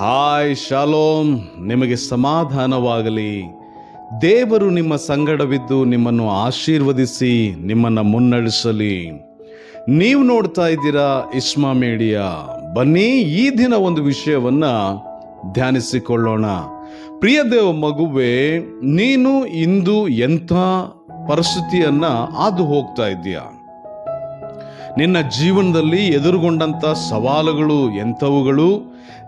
Hi, shalom. ನಿಮಗೆ ಸಮಾಧಾನವಾಗಲಿ. ದೇವರು ನಿಮ್ಮ ಸಂಗಡವಿದ್ದು ನಿಮ್ಮನ್ನು ಆಶೀರ್ವದಿಸಿ, ನಿಮ್ಮನ್ನು ಮುನ್ನಡೆಸಲಿ. ನೀವು ನೋಡ್ತಾ ಇದ್ದೀರಾ ಇಸ್ಮಾ ಮೀಡಿಯಾ. ಬನ್ನಿ ಈ ದಿನ ಒಂದು ವಿಷಯವನ್ನು ಧ್ಯಾನಿಸಿಕೊಳ್ಳೋಣ. ಪ್ರಿಯ ದೇವ ಮಗುವೆ, ನೀನು ಇಂದು ಎಂಥ ಪರಿಸ್ಥಿತಿಯನ್ನು ಹಾದು ಹೋಗ್ತಾ ಇದ್ದೀಯಾ? ನಿನ್ನ ಜೀವನದಲ್ಲಿ ಎದುರುಗೊಂಡಂಥ ಸವಾಲುಗಳು ಎಂಥವುಗಳು?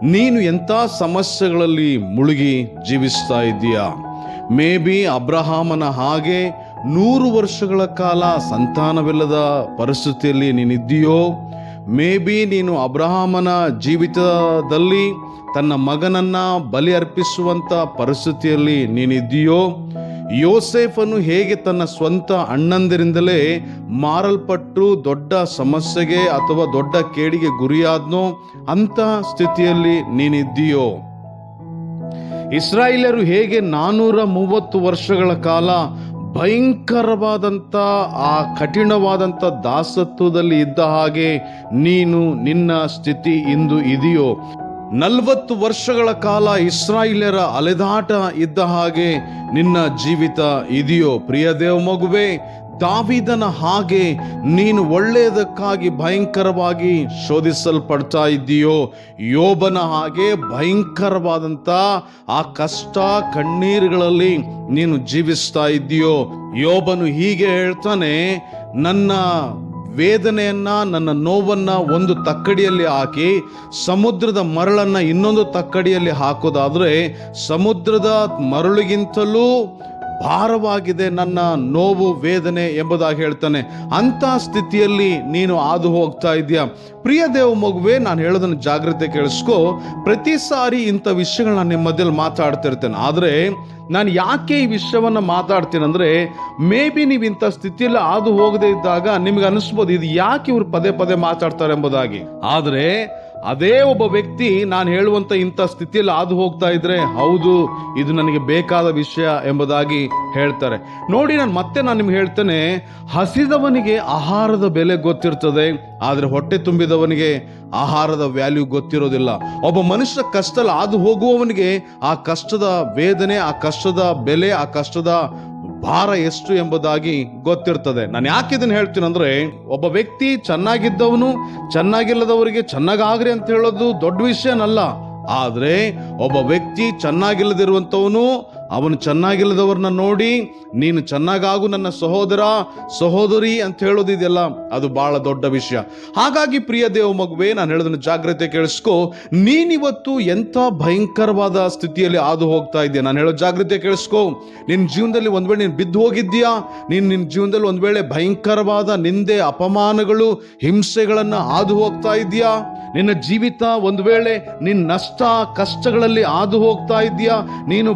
ನೀನು ಎಂಥ ಸಮಸ್ಯೆಗಳಲ್ಲಿ ಮುಳುಗಿ ಜೀವಿಸ್ತಾ ಇದ್ದೀಯಾ? ಮೇ ಬಿ ಅಬ್ರಹಾಮನ ಹಾಗೆ ನೂರು ವರ್ಷಗಳ ಕಾಲ ಸಂತಾನವಿಲ್ಲದ ಪರಿಸ್ಥಿತಿಯಲ್ಲಿ ನೀನಿದ್ದೀಯೋ? ಮೇ ಬಿ ನೀನು ಅಬ್ರಹಾಮನ ಜೀವಿತದಲ್ಲಿ ತನ್ನ ಮಗನನ್ನ ಬಲಿ ಅರ್ಪಿಸುವಂಥ ಪರಿಸ್ಥಿತಿಯಲ್ಲಿ ನೀನಿದ್ದೀಯೋ? ಯೋಸೇಫನು ಹೇಗೆ ತನ್ನ ಸ್ವಂತ ಅಣ್ಣಂದಿರಿಂದಲೇ ಮಾರಲ್ಪಟ್ಟು ದೊಡ್ಡ ಸಮಸ್ಯೆಗೆ ಅಥವಾ ದೊಡ್ಡ ಕೇಡಿಗೆ ಗುರಿಯಾದ್ನೋ ಅಂತ ಸ್ಥಿತಿಯಲ್ಲಿ ನೀನಿದ್ದೀಯೋ? ಇಸ್ರಾಯೇಲರು ಹೇಗೆ ನಾನೂರ ಮೂವತ್ತು ವರ್ಷಗಳ ಕಾಲ ಭಯಂಕರವಾದಂಥ, ಆ ಕಠಿಣವಾದಂಥ ದಾಸತ್ವದಲ್ಲಿ ಇದ್ದ ಹಾಗೆ ನೀನು ನಿನ್ನ ಸ್ಥಿತಿ ಇಂದು ಇದೆಯೋ? ನಲವತ್ತು ವರ್ಷಗಳ ಕಾಲ ಇಸ್ರಾಯಿಲರ ಅಲೆದಾಟ ಇದ್ದ ಹಾಗೆ ನಿನ್ನ ಜೀವಿತ ಇದೆಯೋ? ಪ್ರಿಯ ದೇವ ಮಗುವೆ ದಾವಿದನ ಹಾಗೆ ನೀನು ಒಳ್ಳೆಯದಕ್ಕಾಗಿ ಭಯಂಕರವಾಗಿ ಶೋಧಿಸಲ್ಪಡ್ತಾ ಇದ್ದೀಯೋ? ಯೋಬನ ಹಾಗೆ ಭಯಂಕರವಾದಂಥ ಆ ಕಷ್ಟ ಕಣ್ಣೀರುಗಳಲ್ಲಿ ನೀನು ಜೀವಿಸ್ತಾ ಇದ್ದೀಯೋ? ಯೋಬನು ಹೀಗೆ ಹೇಳ್ತಾನೆ, ನನ್ನ ವೇದನೆಯನ್ನ, ನನ್ನ ನೋವನ್ನ ಒಂದು ತಕ್ಕಡಿಯಲ್ಲಿ ಹಾಕಿ, ಸಮುದ್ರದ ಮರಳನ್ನ ಇನ್ನೊಂದು ತಕ್ಕಡಿಯಲ್ಲಿ ಹಾಕೋದಾದ್ರೆ ಸಮುದ್ರದ ಮರಳಿಗಿಂತಲೂ ಭಾರವಾಗಿದೆ ನನ್ನ ನೋವು, ವೇದನೆ ಎಂಬುದಾಗಿ ಹೇಳ್ತಾನೆ. ಅಂಥ ಸ್ಥಿತಿಯಲ್ಲಿ ನೀನು ಹಾದು ಹೋಗ್ತಾ ಇದೆಯಾ ಪ್ರಿಯ ದೇವ ಮಗುವೆ, ನಾನು ಹೇಳೋದನ್ನು ಜಾಗ್ರತೆ ಕೇಳಿಸ್ಕೊ. ಪ್ರತಿ ಸಾರಿ ಇಂಥ ವಿಷಯಗಳನ್ನ ನಿಮ್ಮ ಮಧ್ಯದಲ್ಲಿ ಮಾತಾಡ್ತಿರ್ತೇನೆ. ಆದರೆ ನಾನು ಯಾಕೆ ಈ ವಿಷಯವನ್ನು ಮಾತಾಡ್ತೀನಿ ಅಂದರೆ, ಮೇ ಬಿ ನೀವು ಇಂಥ ಸ್ಥಿತಿಯಲ್ಲಿ ಹಾದು ಹೋಗದೇ ಇದ್ದಾಗ ನಿಮಗೆ ಅನಿಸ್ಬೋದು, ಇದು ಯಾಕೆ ಇವರು ಪದೇ ಪದೇ ಮಾತಾಡ್ತಾರೆ ಎಂಬುದಾಗಿ. ಆದರೆ ಅದೇ ಒಬ್ಬ ವ್ಯಕ್ತಿ ನಾನು ಹೇಳುವಂತ ಇಂಥ ಸ್ಥಿತಿಯಲ್ಲಿ ಹಾದು ಹೋಗ್ತಾ ಇದ್ರೆ, ಹೌದು, ಇದು ನನಗೆ ಬೇಕಾದ ವಿಷಯ ಎಂಬುದಾಗಿ ಹೇಳ್ತಾರೆ. ನೋಡಿ, ನಾನು ಮತ್ತೆ ನಾನು ನಿಮ್ಗೆ ಹೇಳ್ತೇನೆ, ಹಸಿದವನಿಗೆ ಆಹಾರದ ಬೆಲೆ ಗೊತ್ತಿರ್ತದೆ, ಆದರೆ ಹೊಟ್ಟೆ ತುಂಬಿದವನಿಗೆ ಆಹಾರದ ವ್ಯಾಲ್ಯೂ ಗೊತ್ತಿರೋದಿಲ್ಲ. ಒಬ್ಬ ಮನುಷ್ಯ ಕಷ್ಟದಲ್ಲಿ ಹಾದು ಹೋಗುವವನಿಗೆ ಆ ಕಷ್ಟದ ವೇದನೆ, ಆ ಕಷ್ಟದ ಬೆಲೆ, ಆ ಕಷ್ಟದ ಭಾರ ಎಷ್ಟು ಎಂಬುದಾಗಿ ಗೊತ್ತಿರ್ತದೆ. ನಾನು ಯಾಕೆ ಇದನ್ನು ಹೇಳ್ತೀನಿ ಅಂದ್ರೆ, ಒಬ್ಬ ವ್ಯಕ್ತಿ ಚೆನ್ನಾಗಿದ್ದವನು, ಚೆನ್ನಾಗಿಲ್ಲದವರಿಗೆ ಚೆನ್ನಾಗಾಗ್ರಿ ಅಂತ ಹೇಳೋದು ದೊಡ್ಡ ವಿಷಯನಲ್ಲ. ಆದರೆ, ಒಬ್ಬ ವ್ಯಕ್ತಿ ಚೆನ್ನಾಗಿಲ್ಲದಿರುವಂತವನು ಅವನು ಚೆನ್ನಾಗಿಲ್ಲದವ್ರನ್ನ ನೋಡಿ, ನೀನು ಚೆನ್ನಾಗಾಗು ನನ್ನ ಸಹೋದರ, ಸಹೋದರಿ ಅಂತ ಹೇಳೋದಿದೆಯಲ್ಲ ಅದು ಬಹಳ ದೊಡ್ಡ ವಿಷಯ. ಹಾಗಾಗಿ ಪ್ರಿಯ ದೇವ ಮಗುವೆ, ನಾನು ಹೇಳೋದನ್ನ ಜಾಗ್ರತೆ ಕೇಳಿಸ್ಕೊ, ನೀನಿವತ್ತು ಎಂಥ ಭಯಂಕರವಾದ ಸ್ಥಿತಿಯಲ್ಲಿ ಹಾದು ಹೋಗ್ತಾ ಇದೆಯಾ? ನಾನು ಹೇಳೋ ಜಾಗ್ರತೆ ಕೇಳಿಸ್ಕೊ. ನಿನ್ನ ಜೀವನದಲ್ಲಿ ಒಂದು ವೇಳೆ ನೀನು ಬಿದ್ದು ಹೋಗಿದ್ದೀಯಾ? ನೀನು ನಿನ್ನ ಜೀವನದಲ್ಲಿ ಒಂದು ವೇಳೆ ಭಯಂಕರವಾದ ನಿಂದೆ, ಅಪಮಾನಗಳು, ಹಿಂಸೆಗಳನ್ನು ಹಾದು ಹೋಗ್ತಾ ಇದೆಯಾ? ನಿನ್ನ ಜೀವಿತ ಒಂದು ವೇಳೆ ನಿನ್ನ ನಷ್ಟ, ಕಷ್ಟಗಳಲ್ಲಿ ಹಾದು ಹೋಗ್ತಾ ಇದೆಯಾ? ನೀನು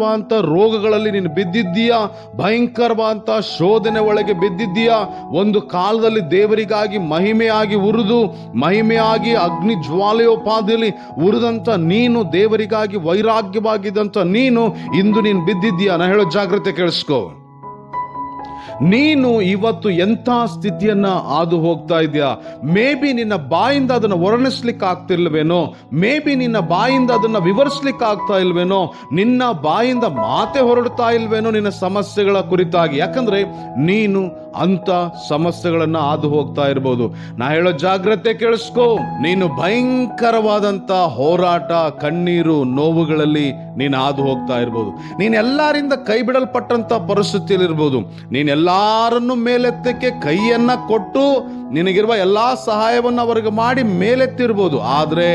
ಭಯಂಕರವಾದಂಥ ರೋಗಗಳಲ್ಲಿ ನೀನು ಬಿದ್ದಿದ್ದೀಯಾ? ಭಯಂಕರವಾದಂಥ ಶೋಧನೆ ಒಳಗೆ ಬಿದ್ದಿದ್ದೀಯಾ? ಒಂದು ಕಾಲದಲ್ಲಿ ದೇವರಿಗಾಗಿ ಮಹಿಮೆಯಾಗಿ ಉರಿದು, ಮಹಿಮೆಯಾಗಿ ಅಗ್ನಿ ಜ್ವಾಲೆಯೋಪಾದಿಯಲ್ಲಿ ಉರಿದಂಥ ನೀನು ದೇವರಿಗಾಗಿ ವೈರಾಗ್ಯವಾಗಿದ್ದಂಥ ನೀನು ಇಂದು ನೀನು ಬಿದ್ದಿದ್ದೀಯಾ? ನಾ ಹೇಳೋ ಜಾಗ್ರತೆ ಕೇಳಿಸ್ಕೋ. ನೀನು ಇವತ್ತು ಎಂಥ ಸ್ಥಿತಿಯನ್ನ ಹಾದು ಹೋಗ್ತಾ ಇದೆಯಾ? ಮೇ ಬಿ ನಿನ್ನ ಬಾಯಿಂದ ಅದನ್ನು ವರ್ಣಿಸ್ಲಿಕ್ಕೆ ಆಗ್ತಿಲ್ವೇನೋ ಮೇ ಬಿ ನಿನ್ನ ಬಾಯಿಂದ ಅದನ್ನ ವಿವರಿಸ್ಲಿಕ್ಕೆ ಆಗ್ತಾ ಇಲ್ವೇನೋ? ನಿನ್ನ ಬಾಯಿಂದ ಮಾತೆ ಹೊರಡ್ತಾ ಇಲ್ವೇನೋ ನಿನ್ನ ಸಮಸ್ಯೆಗಳ ಕುರಿತಾಗಿ? ಯಾಕಂದ್ರೆ ನೀನು ಅಂತ ಸಮಸ್ಯೆಗಳನ್ನ ಹಾದು ಹೋಗ್ತಾ ಇರ್ಬೋದು. ನಾ ಹೇಳೋ ಜಾಗ್ರತೆ ಕೇಳಿಸ್ಕೋ. ನೀನು ಭಯಂಕರವಾದಂತ ಹೋರಾಟ, ಕಣ್ಣೀರು, ನೋವುಗಳಲ್ಲಿ ನೀನು ಹಾದು ಹೋಗ್ತಾ ಇರ್ಬೋದು. ನೀನು ಎಲ್ಲರಿಂದ ಕೈ ಬಿಡಲ್ಪಟ್ಟಂತ ಪರಿಸ್ಥಿತಿಯಲ್ಲಿ ಇರ್ಬೋದು ನೀನು ಎಲ್ಲಾರನ್ನು ಮೇಲೆತ್ತಕ್ಕೆ ಕೈಯನ್ನ ಕೊಟ್ಟು ನಿನಗಿರುವ ಎಲ್ಲಾ ಸಹಾಯವನ್ನು ಅವರಿಗೆ ಮಾಡಿ ಮೇಲೆತ್ತಿರ್ಬೋದು. ಆದರೆ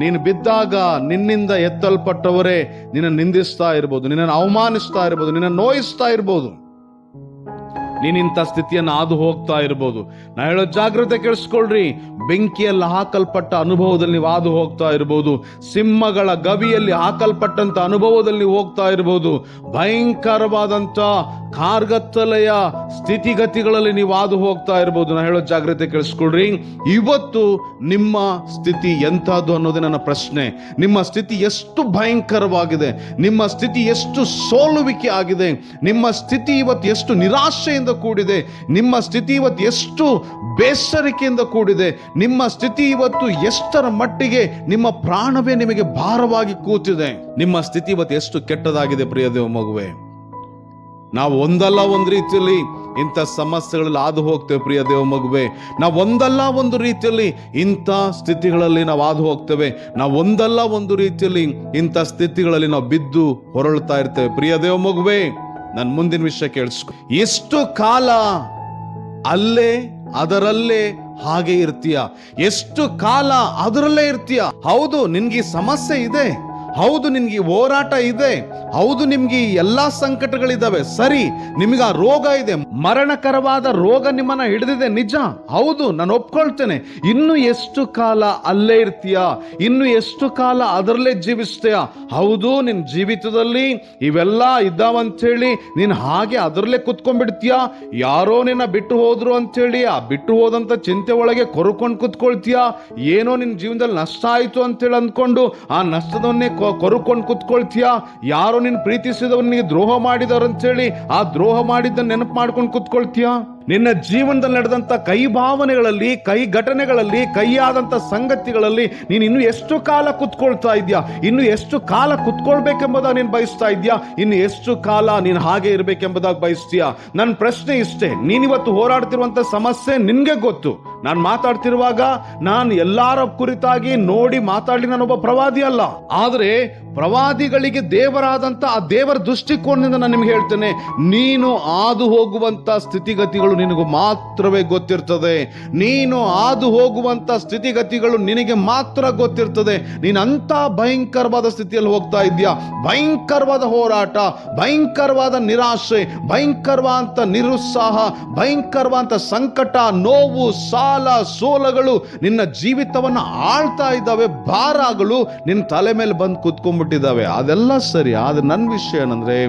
ನೀನು ಬಿದ್ದಾಗ ನಿನ್ನಿಂದ ಎತ್ತಲ್ಪಟ್ಟವರೇ ನಿನ್ನ ನಿಂದಿಸ್ತಾ ಇರ್ಬೋದು, ನಿನ್ನನ್ನು ಅವಮಾನಿಸ್ತಾ ಇರ್ಬೋದು ನಿನ್ನ ನೋಯಿಸ್ತಾ ಇರ್ಬೋದು. ನೀನಿಂಥ ಸ್ಥಿತಿಯನ್ನು ಹಾದು ಹೋಗ್ತಾ ಇರ್ಬೋದು. ನಾ ಹೇಳೋ ಜಾಗ್ರತೆ ಕೇಳಿಸ್ಕೊಳ್ರಿ. ಬೆಂಕಿಯಲ್ಲಿ ಹಾಕಲ್ಪಟ್ಟ ಅನುಭವದಲ್ಲಿ ನೀವು ಹಾದು ಹೋಗ್ತಾ ಇರ್ಬೋದು. ಸಿಂಹಗಳ ಗವಿಯಲ್ಲಿ ಹಾಕಲ್ಪಟ್ಟಂತ ಅನುಭವದಲ್ಲಿ ಹೋಗ್ತಾ ಇರ್ಬೋದು. ಭಯಂಕರವಾದಂತ ಕಾರ್ಗತ್ತಲೆಯ ಸ್ಥಿತಿಗತಿಗಳಲ್ಲಿ ನೀವು ಹಾದು ಹೋಗ್ತಾ ಇರ್ಬೋದು. ನಾ ಹೇಳೋ ಜಾಗ್ರತೆ ಕೇಳಿಸ್ಕೊಳ್ರಿ. ಇವತ್ತು ನಿಮ್ಮ ಸ್ಥಿತಿ ಎಂಥದ್ದು ಅನ್ನೋದೇ ನನ್ನ ಪ್ರಶ್ನೆ. ನಿಮ್ಮ ಸ್ಥಿತಿ ಎಷ್ಟು ಭಯಂಕರವಾಗಿದೆ. ನಿಮ್ಮ ಸ್ಥಿತಿ ಎಷ್ಟು ಸೋಲುವಿಕೆ ಆಗಿದೆ. ನಿಮ್ಮ ಸ್ಥಿತಿ ಇವತ್ತು ಎಷ್ಟು ನಿರಾಶೆಯಿಂದ ಕೂಡಿದೆ. ನಿಮ್ಮ ಸ್ಥಿತಿ ಇವತ್ತು ಎಷ್ಟು ಬೇಸರಿಕೆಯಿಂದ ಕೂಡಿದೆ. ನಿಮ್ಮ ಸ್ಥಿತಿ ಇವತ್ತು ಎಷ್ಟರ ಮಟ್ಟಿಗೆ ನಿಮ್ಮ ಪ್ರಾಣವೇ ನಿಮಗೆ ಭಾರವಾಗಿ ಕೂತಿದೆ. ನಿಮ್ಮ ಸ್ಥಿತಿ ಇವತ್ತು ಎಷ್ಟು ಕೆಟ್ಟದಾಗಿದೆ ಪ್ರಿಯ ದೇವ ಮಗುವೆ. ನಾವು ಒಂದಲ್ಲ ಒಂದು ರೀತಿಯಲ್ಲಿ ಇಂಥ ಸಮಸ್ಯೆಗಳಲ್ಲಿ ಹಾದು ಹೋಗ್ತೇವೆ ಪ್ರಿಯ ದೇವ ಮಗುವೆ. ನಾವು ಒಂದಲ್ಲ ಒಂದು ರೀತಿಯಲ್ಲಿ ಇಂಥ ಸ್ಥಿತಿಗಳಲ್ಲಿ ನಾವು ಹಾದು ಹೋಗ್ತೇವೆ. ನಾವು ಒಂದಲ್ಲ ಒಂದು ರೀತಿಯಲ್ಲಿ ಇಂಥ ಸ್ಥಿತಿಗಳಲ್ಲಿ ನಾವು ಬಿದ್ದು ಹೊರಳ್ತಾ ಇರ್ತೇವೆ. ಪ್ರಿಯ ದೇವ ಮಗುವೆ ನನ್ನ ಮುಂದಿನ ವಿಷಯ ಕೇಳಿಸ್ಕೊ. ಎಷ್ಟು ಕಾಲ ಅಲ್ಲೇ, ಅದರಲ್ಲೇ ಹಾಗೆ ಇರ್ತೀಯ? ಎಷ್ಟು ಕಾಲ ಅದರಲ್ಲೇ ಇರ್ತೀಯ? ಹೌದು, ನಿನ್ಗೆ ಸಮಸ್ಯೆ ಇದೆ. ಹೌದು ನಿಮಗೆ ಹೋರಾಟ ಇದೆ. ಹೌದು, ನಿಮ್ಗೆ ಎಲ್ಲ ಸಂಕಟಗಳಿದ್ದಾವೆ ಸರಿ, ನಿಮಗೆ ಆ ರೋಗ ಇದೆ. ಮರಣಕರವಾದ ರೋಗ ನಿಮ್ಮನ್ನ ಹಿಡಿದಿದೆ, ನಿಜ. ಹೌದು, ನಾನು ಒಪ್ಕೊಳ್ತೇನೆ. ಇನ್ನು ಎಷ್ಟು ಕಾಲ ಅಲ್ಲೇ ಇರ್ತೀಯ? ಇನ್ನು ಎಷ್ಟು ಕಾಲ ಅದರಲ್ಲೇ ಜೀವಿಸ್ತೀಯ? ಹೌದು ನಿನ್ನ ಜೀವಿತದಲ್ಲಿ ಇವೆಲ್ಲ ಇದ್ದಾವಂತೇಳಿ ನೀನು ಹಾಗೆ ಅದರಲ್ಲೇ ಕುತ್ಕೊಂಡ್ಬಿಡ್ತೀಯ? ಯಾರೋ ನಿನ್ನ ಬಿಟ್ಟು ಹೋದ್ರು ಅಂತೇಳಿ, ಆ ಬಿಟ್ಟು ಹೋದಂಥ ಚಿಂತೆ ಒಳಗೆ ಕೊರ್ಕೊಂಡು ಕುತ್ಕೊಳ್ತೀಯ? ಏನೋ ನಿನ್ನ ಜೀವನದಲ್ಲಿ ನಷ್ಟ ಆಯಿತು ಅಂತೇಳಿ ಅಂದ್ಕೊಂಡು ಆ ನಷ್ಟದನ್ನೇ ಕೊರ್ಕೊಂಡು ಕುತ್ಕೊಳ್ತೀಯ? ಯಾರೋ ನಿನ್ ಪ್ರೀತಿಸಿದವನಿಗೆ ದ್ರೋಹ ಮಾಡಿದವ್ರು ಅಂತೇಳಿ ಆ ದ್ರೋಹ ಮಾಡಿದ್ದನ್ನು ನೆನಪು ಮಾಡ್ಕೊಂಡು ಕುತ್ಕೊಳ್ತೀಯ? ನಿನ್ನ ಜೀವನದಲ್ಲಿ ನಡೆದಂತ ಕೈ ಭಾವನೆಗಳಲ್ಲಿ, ಕೈ ಘಟನೆಗಳಲ್ಲಿ, ಕೈಯಾದಂತ ಸಂಗತಿಗಳಲ್ಲಿ ನೀನು ಇನ್ನು ಎಷ್ಟು ಕಾಲ ಕುತ್ಕೊಳ್ತಾ ಇದೆಯಾ? ಇನ್ನು ಎಷ್ಟು ಕಾಲ ಕುತ್ಕೊಳ್ಬೇಕೆಂಬುದಾಗಿ ನೀನು ಬಯಸ್ತಾ ಇದೆಯಾ? ಇನ್ನು ಎಷ್ಟು ಕಾಲ ನೀನು ಹಾಗೆ ಇರಬೇಕೆಂಬುದಾಗಿ ಬಯಸ್ತೀಯಾ? ನನ್ನ ಪ್ರಶ್ನೆ ಇಷ್ಟೇ ನೀನಿವತ್ತು ಹೋರಾಡ್ತಿರುವಂತ ಸಮಸ್ಯೆ ನಿನ್ಗೆ ಗೊತ್ತು. ನಾನು ಮಾತಾಡ್ತಿರುವಾಗ ನಾನು ಎಲ್ಲಾರ ಕುರಿತಾಗಿ ನೋಡಿ ಮಾತಾಡಲಿ ನಾನೊಬ್ಬ ಪ್ರವಾದಿ ಅಲ್ಲ. ಆದ್ರೆ ಪ್ರವಾದಿಗಳಿಗೆ ದೇವರಾದಂತ ಆ ದೇವರ ದೃಷ್ಟಿಕೋನದಿಂದ ನಾನು ನಿಮ್ಗೆ ಹೇಳ್ತೇನೆ, ನೀನು ಹಾದು ಹೋಗುವಂತ ಸ್ಥಿತಿಗತಿಗಳು ನಿನಗೂ ಮಾತ್ರವೇ ಗೊತ್ತಿರ್ತದೆ. ನೀನು ಹಾದು ಹೋಗುವಂತ ಸ್ಥಿತಿಗತಿಗಳು ನಿನಗೆ ಮಾತ್ರ ಗೊತ್ತಿರ್ತದೆ. ನೀನು ಅಂತ ಭಯಂಕರವಾದ ಸ್ಥಿತಿಯಲ್ಲಿ ಹೋಗ್ತಾ ಇದ್ದೀಯಾ? ಭಯಂಕರವಾದ ಹೋರಾಟ, ಭಯಂಕರವಾದ ನಿರಾಶೆ, ಭಯಂಕರವಾದಂತ ನಿರುತ್ಸಾಹ, ಭಯಂಕರವಾದಂತ ಸಂಕಟ, ನೋವು, ಸಾಲ, ಸೋಲಗಳು ನಿನ್ನ ಜೀವಿತವನ್ನ ಆಳ್ತಾ ಇದ್ದಾವೆ. ಭಾರಗಳು ನಿನ್ನ ತಲೆ ಮೇಲೆ ಬಂದು ಕುತ್ಕೊಂಡ್ಬಿಟ್ಟಿದ್ದಾವೆ. ಅದೆಲ್ಲ ಸರಿ, ಆದ್ರೆ ನನ್ನ ವಿಷಯ ಏನಂದ್ರೆ,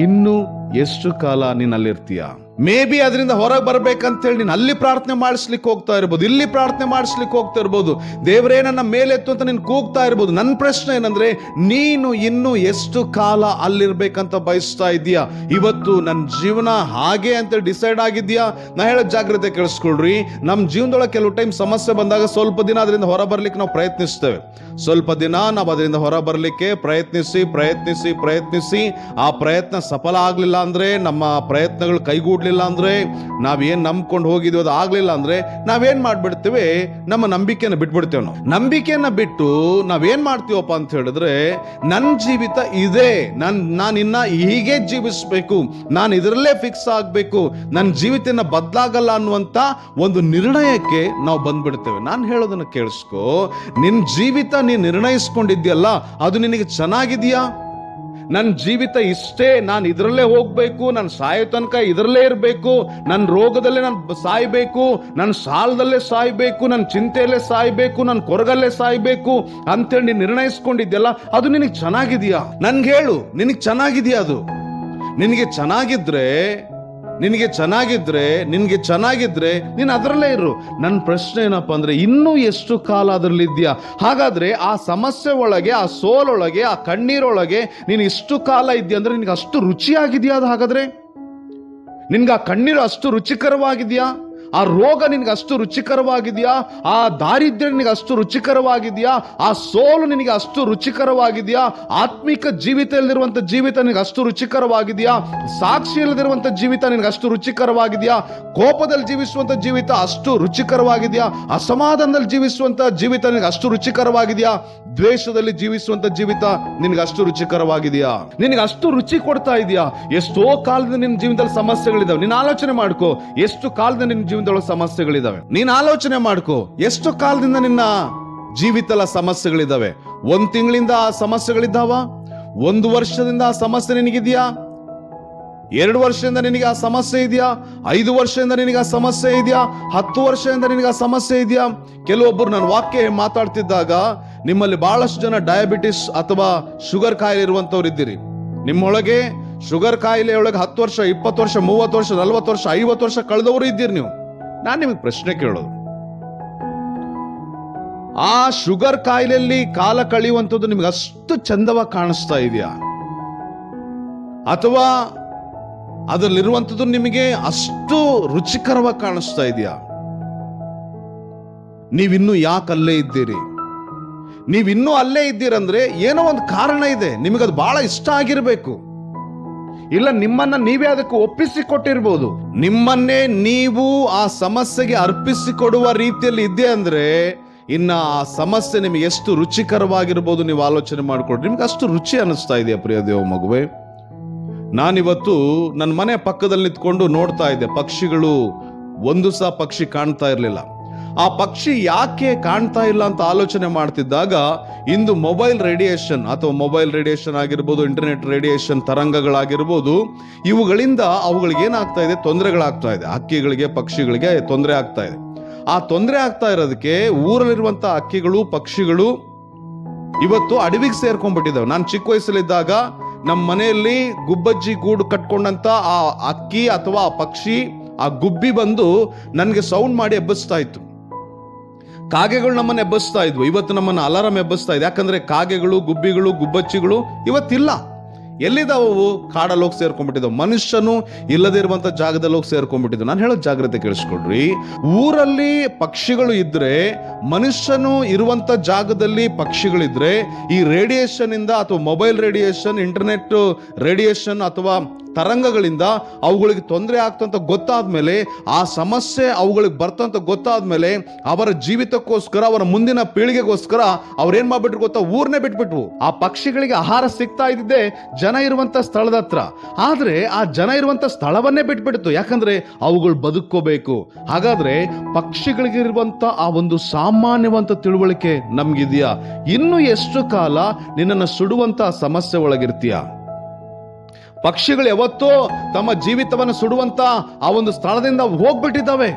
ಇನ್ನು ಎಷ್ಟು ಕಾಲ ನೀನಲ್ಲಿರ್ತೀಯಾ ಮೇ ಬಿ ಅದರಿಂದ ಹೊರಗೆ ಬರ್ಬೇಕಂತೇಳಿ ನೀನು ಅಲ್ಲಿ ಪ್ರಾರ್ಥನೆ ಮಾಡಿಸ್ಲಿಕ್ಕೆ ಹೋಗ್ತಾ ಇರ್ಬೋದು, ಇಲ್ಲಿ ಪ್ರಾರ್ಥನೆ ಮಾಡಿಸ್ಲಿಕ್ಕೆ ಹೋಗ್ತಾ ಇರ್ಬೋದು. ದೇವರೇ, ನನ್ನ ಮೇಲೆತ್ತು ಅಂತ ನೀನು ಕೂಗ್ತಾ ಇರ್ಬೋದು. ನನ್ನ ಪ್ರಶ್ನೆ ಏನಂದ್ರೆ, ನೀನು ಇನ್ನೂ ಎಷ್ಟು ಕಾಲ ಅಲ್ಲಿರ್ಬೇಕಂತ ಬಯಸ್ತಾ ಇದೀಯಾ? ಇವತ್ತು ನನ್ನ ಜೀವನ ಹಾಗೆ ಅಂತ ಡಿಸೈಡ್ ಆಗಿದ್ಯಾ ನಾ ಹೇಳೋ ಜಾಗ್ರತೆ ಕೇಳಿಸ್ಕೊಳ್ರಿ. ನಮ್ಮ ಜೀವನದೊಳಗೆ ಕೆಲವು ಟೈಮ್ ಸಮಸ್ಯೆ ಬಂದಾಗ ಸ್ವಲ್ಪ ದಿನ ಅದರಿಂದ ಹೊರ ಬರ್ಲಿಕ್ಕೆ ನಾವು ಪ್ರಯತ್ನಿಸ್ತೇವೆ. ಸ್ವಲ್ಪ ದಿನ ನಾವು ಅದರಿಂದ ಹೊರ ಬರಲಿಕ್ಕೆ ಪ್ರಯತ್ನಿಸಿ ಪ್ರಯತ್ನಿಸಿ ಪ್ರಯತ್ನಿಸಿ. ಆ ಪ್ರಯತ್ನ ಸಫಲ ಆಗಲಿಲ್ಲ ಅಂದರೆ, ನಮ್ಮ ಪ್ರಯತ್ನಗಳು ಕೈಗೂಡಲಿಲ್ಲ ಅಂದರೆ, ನಾವೇನು ನಂಬ್ಕೊಂಡು ಹೋಗಿದ್ವಿ ಅದು ಆಗಲಿಲ್ಲ ಅಂದರೆ, ನಾವೇನು ಮಾಡಿಬಿಡ್ತೀವಿ? ನಮ್ಮ ನಂಬಿಕೆನ ಬಿಟ್ಬಿಡ್ತೇವೆ ನಾವು. ನಂಬಿಕೆಯನ್ನು ಬಿಟ್ಟು ನಾವೇನು ಮಾಡ್ತೀವಪ್ಪ ಅಂತ ಹೇಳಿದ್ರೆ ನನ್ನ ಜೀವಿತ ಇದೆ. ನನ್ನ ನಾನು ಇನ್ನ ಹೀಗೆ ಜೀವಿಸಬೇಕು. ನಾನು ಇದರಲ್ಲೇ ಫಿಕ್ಸ್ ಆಗಬೇಕು. ನನ್ನ ಜೀವಿತನ ಬದಲಾಗಲ್ಲ ಅನ್ನುವಂತ ಒಂದು ನಿರ್ಣಯಕ್ಕೆ ನಾವು ಬಂದ್ಬಿಡ್ತೇವೆ. ನಾನು ಹೇಳೋದನ್ನ ಕೇಳಿಸ್ಕೊ. ನಿನ್ನ ಜೀವಿತ ನೀನು ನಿರ್ಣಯಿಸ್ಕೊಂಡಿದ್ಯಲ್ಲ ಅದು ನಿನಗೆ ಚೆನ್ನಾಗಿದೆಯಾ? ನನ್ನ ಜೀವಿತ ಇಷ್ಟೇ, ನಾನು ಇದರಲ್ಲೇ ಹೋಗ್ಬೇಕು ನನ್ನ ಸಾಯೋ ತನಕ ಇದರಲ್ಲೇ ಇರಬೇಕು ನನ್ನ ರೋಗದಲ್ಲೇ ನಾನು ಸಾಯ್ಬೇಕು ನನ್ನ ಸಾಲದಲ್ಲೇ ಸಾಯ್ಬೇಕು ನನ್ನ ಚಿಂತೆಯಲ್ಲೇ ಸಾಯ್ಬೇಕು ನನ್ನ ಕೊರಗಲ್ಲೇ ಸಾಯ್ಬೇಕು ಅಂತೇಳಿ ನೀನು ನಿರ್ಣಯಿಸ್ಕೊಂಡಿದ್ಯಲ್ಲ ಅದು ನಿನಗೆ ಚೆನ್ನಾಗಿದೆಯಾ? ನನ್ಗೆ ಹೇಳು, ನಿನಗೆ ಚೆನ್ನಾಗಿದೆಯಾ ಅದು? ನಿನಗೆ ಚೆನ್ನಾಗಿದ್ರೆ ನಿನಗೆ ಚೆನ್ನಾಗಿದ್ರೆ ನಿನಗೆ ಚೆನ್ನಾಗಿದ್ರೆ ನೀನು ಅದರಲ್ಲೇ ಇರು. ನನ್ನ ಪ್ರಶ್ನೆ ಏನಪ್ಪ ಅಂದರೆ, ಇನ್ನೂ ಎಷ್ಟು ಕಾಲ ಅದರಲ್ಲಿ ಹಾಗಾದರೆ ಹಾಗಾದ್ರೆ ಆ ಸಮಸ್ಯೆ ಒಳಗೆ, ಆ ಸೋಲೊಳಗೆ, ಆ ಕಣ್ಣೀರೊಳಗೆ ನೀನು ಇಷ್ಟು ಕಾಲ ಇದೆಯಾ ಅಂದರೆ ನಿನಗೆ ಅಷ್ಟು ರುಚಿಯಾಗಿದೆಯಾ ಅದು ಹಾಗಾದ್ರೆ? ನಿನ್ಗೆ ಆ ಕಣ್ಣೀರು ಅಷ್ಟು ರುಚಿಕರವಾಗಿದೆಯಾ? ಆ ರೋಗ ನಿನಗೆ ಅಷ್ಟು ರುಚಿಕರವಾಗಿದೆಯಾ? ಆ ದಾರಿದ್ರ್ಯ ನಿನಗೆ ಅಷ್ಟು ರುಚಿಕರವಾಗಿದೆಯಾ? ಆ ಸೋಲು ನಿನಗೆ ಅಷ್ಟು ರುಚಿಕರವಾಗಿದೆಯಾ? ಆತ್ಮಿಕ ಜೀವಿತದಲ್ಲಿರುವಂಥ ಜೀವಿತ ನಿನಗೆ ಅಷ್ಟು ರುಚಿಕರವಾಗಿದೆಯಾ? ಸಾಕ್ಷಿ ಇಲ್ಲದಿರುವಂಥ ಜೀವಿತ ನಿನಗೆ ಅಷ್ಟು ರುಚಿಕರವಾಗಿದೆಯಾ? ಕೋಪದಲ್ಲಿ ಜೀವಿಸುವಂಥ ಜೀವಿತ ಅಷ್ಟು ರುಚಿಕರವಾಗಿದೆಯಾ? ಅಸಮಾಧಾನದಲ್ಲಿ ಜೀವಿಸುವಂಥ ಜೀವಿತ ನಿನಗೆ ಅಷ್ಟು ರುಚಿಕರವಾಗಿದೆಯಾ? ದ್ವೇಷದಲ್ಲಿ ಜೀವಿಸುವಂಥ ಜೀವಿತ ನಿನಗೆ ಅಷ್ಟು ರುಚಿಕರವಾಗಿದೆಯಾ? ನಿನಗೆ ಅಷ್ಟು ರುಚಿ ಕೊಡ್ತಾ ಇದೆಯಾ? ಎಷ್ಟೋ ಕಾಲದಿಂದ ನಿನ್ನ ಜೀವನದಲ್ಲಿ ಸಮಸ್ಯೆಗಳಿದಾವೆ. ನೀನು ಆಲೋಚನೆ ಮಾಡ್ಕೋ. ಎಷ್ಟು ಕಾಲದಿಂದ ನಿನ್ನ ಜೀವನದೊಳಗೆ ಸಮಸ್ಯೆಗಳಿದಾವೆ. ನೀನ್ ಆಲೋಚನೆ ಮಾಡ್ಕೋ, ಎಷ್ಟು ಕಾಲದಿಂದ ನಿನ್ನ ಜೀವಿತಲ ಸಮಸ್ಯೆಗಳಿದಾವೆ? ಒಂದ್ ತಿಂಗಳಿಂದ ಆ ಸಮಸ್ಯೆಗಳಿದ್ದಾವ? ಒಂದು ವರ್ಷದಿಂದ ಆ ಸಮಸ್ಯೆ ನಿನಗಿದೆಯಾ? ಎರಡು ವರ್ಷದಿಂದ ನಿನಗೆ ಆ ಸಮಸ್ಯೆ ಇದೆಯಾ? ಐದು ವರ್ಷದಿಂದ ನಿನಗೆ ಆ ಸಮಸ್ಯೆ ಇದೆಯಾ? ಹತ್ತು ವರ್ಷದಿಂದ ನಿನಗೆ ಆ ಸಮಸ್ಯೆ ಇದೆಯಾ? ಕೆಲವೊಬ್ಬರು ನಾನು ವಾಕ್ಯ ಮಾತಾಡ್ತಿದ್ದಾಗ ನಿಮ್ಮಲ್ಲಿ ಬಹಳಷ್ಟು ಜನ ಡಯಾಬಿಟಿಸ್ ಅಥವಾ ಶುಗರ್ ಕಾಯಿಲೆ ಇರುವಂತವ್ರು ಇದ್ದೀರಿ. ನಿಮ್ಮೊಳಗೆ ಶುಗರ್ ಕಾಯಿಲೆ ಒಳಗೆ ಹತ್ತು ವರ್ಷ, ಇಪ್ಪತ್ತು ವರ್ಷ, ಮೂವತ್ತು ವರ್ಷ, ನಲ್ವತ್ತು ವರ್ಷ, ಐವತ್ತು ವರ್ಷ ಕಳೆದವರು ಇದ್ದೀರಿ ನೀವು. ನಾನು ನಿಮಗೆ ಪ್ರಶ್ನೆ ಕೇಳೋದು. ಆ ಶುಗರ್ ಕಾಯಿಲೆಯಲ್ಲಿ ಕಾಲ ಕಳೆಯುವಂಥದ್ದು ನಿಮ್ಗೆ ಅಷ್ಟು ಚಂದವಾಗಿ ಕಾಣಿಸ್ತಾ ಇದೆಯಾ? ಅಥವಾ ಅದರಲ್ಲಿರುವಂಥದ್ದು ನಿಮಗೆ ಅಷ್ಟು ರುಚಿಕರವಾಗಿ ಕಾಣಿಸ್ತಾ ಇದೆಯಾ? ನೀವಿನ್ನೂ ಯಾಕೆ ಅಲ್ಲೇ ಇದ್ದೀರಿ? ನೀವಿನ್ನೂ ಅಲ್ಲೇ ಇದ್ದೀರಂದ್ರೆ ಏನೋ ಒಂದು ಕಾರಣ ಇದೆ. ನಿಮಗದು ಬಹಳ ಇಷ್ಟ ಆಗಿರಬೇಕು. ಇಲ್ಲ, ನಿಮ್ಮನ್ನ ನೀವೇ ಅದಕ್ಕೆ ಒಪ್ಪಿಸಿ ಕೊಟ್ಟಿರ್ಬೋದು ನಿಮ್ಮನ್ನೇ ನೀವು ಆ ಸಮಸ್ಯೆಗೆ ಅರ್ಪಿಸಿಕೊಡುವ ರೀತಿಯಲ್ಲಿ ಇದೆ ಅಂದ್ರೆ ಇನ್ನ ಆ ಸಮಸ್ಯೆ ನಿಮಗೆ ಎಷ್ಟು ರುಚಿಕರವಾಗಿರ್ಬೋದು ನೀವು ಆಲೋಚನೆ ಮಾಡಿಕೊಡ್ರಿ ನಿಮ್ಗೆ ಅಷ್ಟು ರುಚಿ ಅನಿಸ್ತಾ ಇದೆಯಾ, ಪ್ರಿಯ ದೇವ ಮಗುವೆ? ನಾನಿವತ್ತು ನನ್ನ ಮನೆ ಪಕ್ಕದಲ್ಲಿ ನಿಂತ್ಕೊಂಡು ನೋಡ್ತಾ ಇದ್ದೆ, ಪಕ್ಷಿಗಳು, ಒಂದು ಸಹ ಪಕ್ಷಿ ಕಾಣ್ತಾ ಇರಲಿಲ್ಲ. ಆ ಪಕ್ಷಿ ಯಾಕೆ ಕಾಣ್ತಾ ಇಲ್ಲ ಅಂತ ಆಲೋಚನೆ ಮಾಡ್ತಿದ್ದಾಗ ಇಂದು ಮೊಬೈಲ್ ರೇಡಿಯೇಷನ್ ಅಥವಾ ಮೊಬೈಲ್ ರೇಡಿಯೇಷನ್ ಆಗಿರ್ಬೋದು, ಇಂಟರ್ನೆಟ್ ರೇಡಿಯೇಷನ್ ತರಂಗಗಳಾಗಿರ್ಬೋದು, ಇವುಗಳಿಂದ ಅವುಗಳಿಗೆ ಏನಾಗ್ತಾ ಇದೆ? ತೊಂದರೆಗಳಾಗ್ತಾ ಇದೆ. ಹಕ್ಕಿಗಳಿಗೆ, ಪಕ್ಷಿಗಳಿಗೆ ತೊಂದರೆ ಆಗ್ತಾ ಇದೆ. ಆ ತೊಂದರೆ ಆಗ್ತಾ ಇರೋದಕ್ಕೆ ಊರಲ್ಲಿರುವಂಥ ಹಕ್ಕಿಗಳು, ಪಕ್ಷಿಗಳು ಇವತ್ತು ಅಡವಿಗೆ ಸೇರ್ಕೊಂಡ್ಬಿಟ್ಟಿದ್ದಾವೆ. ನಾನು ಚಿಕ್ಕ ವಯಸ್ಸಲ್ಲಿದ್ದಾಗ ನಮ್ಮ ಮನೆಯಲ್ಲಿ ಗುಬ್ಬಜ್ಜಿ ಗೂಡು ಕಟ್ಕೊಂಡಂತ ಆ ಅಕ್ಕಿ ಅಥವಾ ಆ ಪಕ್ಷಿ, ಆ ಗುಬ್ಬಿ ಬಂದು ನನಗೆ ಸೌಂಡ್ ಮಾಡಿ ಎಬ್ಬಿಸ್ತಾ ಇತ್ತು. ಕಾಗೆಗಳು ನಮ್ಮನ್ನ ಎಬ್ಬಿಸ್ತಾ ಇದ್ವು. ಇವತ್ತು ನಮ್ಮನ್ನ ಅಲಾರಾಮ್ ಎಬ್ಬಿಸ್ತಾ ಇದೆ. ಯಾಕಂದ್ರೆ ಕಾಗೆಗಳು, ಗುಬ್ಬಿಗಳು, ಗುಬ್ಬಚ್ಚಿಗಳು ಇವತ್ತಿಲ್ಲ. ಕಾಡಲ್ಲೋಗಿ ಕಾಡಲ್ಲಿ ಹೋಗಿ ಮನುಷ್ಯನು ಇಲ್ಲದೆ ಇರುವಂಥ ಜಾಗದಲ್ಲಿ ಹೋಗಿ ಸೇರ್ಕೊಂಡ್ಬಿಟ್ಟಿದ್ದಾವೆ. ನಾನು ಹೇಳೋ ಜಾಗ್ರತೆ ಕೇಳಿಸ್ಕೊಡ್ರಿ ಊರಲ್ಲಿ ಪಕ್ಷಿಗಳು ಇದ್ರೆ, ಮನುಷ್ಯನು ಇರುವಂತ ಜಾಗದಲ್ಲಿ ಪಕ್ಷಿಗಳಿದ್ರೆ ಈ ರೇಡಿಯೇಷನ್ ಇಂದ ಅಥವಾ ಮೊಬೈಲ್ ರೇಡಿಯೇಷನ್ ಇಂಟರ್ನೆಟ್ ರೇಡಿಯೇಷನ್ ಅಥವಾ ತರಂಗಗಳಿಂದ ಅವುಗಳಿಗೆ ತೊಂದರೆ ಆಗ್ತಂತ ಗೊತ್ತಾದ್ಮೇಲೆ ಆ ಸಮಸ್ಯೆ ಅವುಗಳಿಗೆ ಬರ್ತಂತ ಗೊತ್ತಾದ ಮೇಲೆ, ಅವರ ಜೀವಿತಕ್ಕೋಸ್ಕರ, ಅವರ ಮುಂದಿನ ಪೀಳಿಗೆಗೋಸ್ಕರ ಅವ್ರೇನ್ ಮಾಡ್ಬಿಟ್ರು ಗೊತ್ತಾ? ಊರ್ನೇ ಬಿಟ್ಬಿಟ್ವು. ಆ ಪಕ್ಷಿಗಳಿಗೆ ಆಹಾರ ಸಿಗ್ತಾ ಇದ್ದಿದ್ದೆ ಜನ ಇರುವಂತ ಸ್ಥಳದ ಹತ್ರ. ಆದ್ರೆ ಆ ಜನ ಇರುವಂತ ಸ್ಥಳವನ್ನೇ ಬಿಟ್ಬಿಡ್ತು. ಯಾಕಂದ್ರೆ ಅವುಗಳು ಬದುಕೋಬೇಕು ಹಾಗಾದ್ರೆ ಪಕ್ಷಿಗಳಿಗೆ ಇರುವಂತ ಆ ಒಂದು ಸಾಮಾನ್ಯವಂತ ತಿಳುವಳಿಕೆ ನಮ್ಗಿದೆಯಾ? ಇನ್ನು ಎಷ್ಟು ಕಾಲ ನಿನ್ನನ್ನು ಸುಡುವಂತ ಸಮಸ್ಯೆ ಒಳಗಿರ್ತೀಯ? ಪಕ್ಷಿಗಳು ಯಾವತ್ತೋ ತಮ್ಮ ಜೀವಿತವನ್ನು ಸುಡುವಂತ ಆ ಒಂದು ಸ್ಥಳದಿಂದ ಹೋಗ್ಬಿಟ್ಟಿದ್ದಾವೆ.